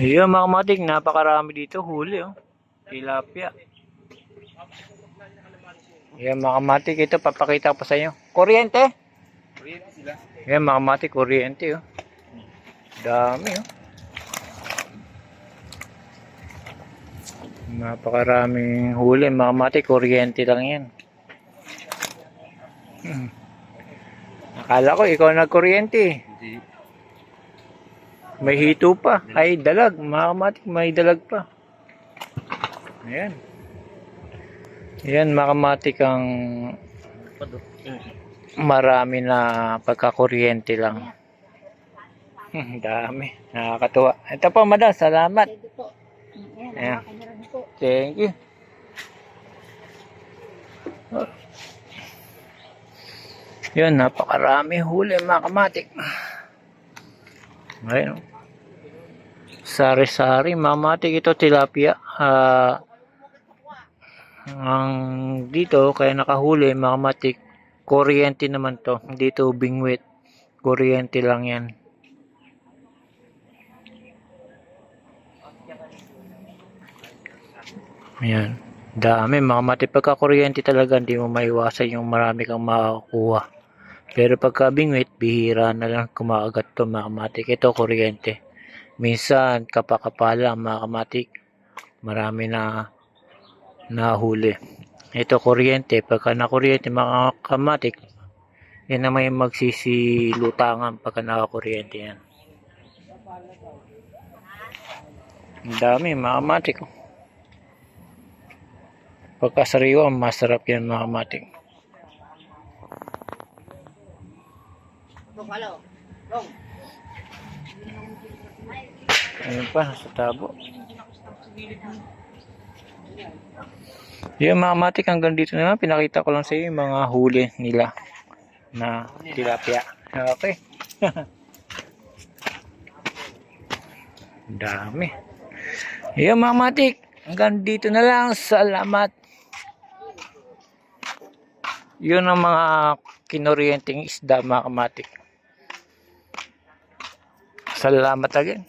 Ayun mga kamatik, napakarami dito, huli oh. Tilapia. Ayan mga kamatik, ito papakita ko pa sa inyo. Kuryente? Kuryente sila. Ayan mga kamatik, kuryente oh. Dami oh. Napakaraming huli, mga kamatik, kuryente lang yan. Hmm. Akala ko ikaw nagkuryente eh. Hindi. May hito pa. Ay, dalag. Mga kamatik, may dalag pa. Ayan. Ayan, mga kamatik ang marami na pagkakuryente lang. Dami. Nakakatuwa. Ito po, madam. Salamat. Ayan. Thank you. Yun, napakarami huli mga kamatik. Ayun. Sari-sari, mga kamatik. Ito tilapia. Ah, ang dito, kaya nakahuli mga kamatik. Kuryente naman to. Dito bingwit. Kuryente lang yan. Ayan. Dami, mga mati. Pagka kuryente talaga, hindi mo maiwasan yung marami kang makakuha. Pero pagka bingwit, bihira na lang kumakagat to mga kamatik. Ito, kuryente. Minsan, kapakapala mga kamatik. Marami na nahuli. Ito, kuryente. Pagka nakuryente mga kamatik, yan na may magsisilutangan pagka nakakuryente yan. Ang dami, mga kamatik. Pagkasariwa, masarap yan mga kamatik. Ayun pa, sa tabo. Yung mga matik hanggang dito na lang, pinakita ko lang sa iyo yung mga huli nila na tilapia. Okay. Dami. Yung mga matik, hanggang dito na lang. Salamat. Yun ang mga kinuryenteng isda mga kamatik. Salamat again.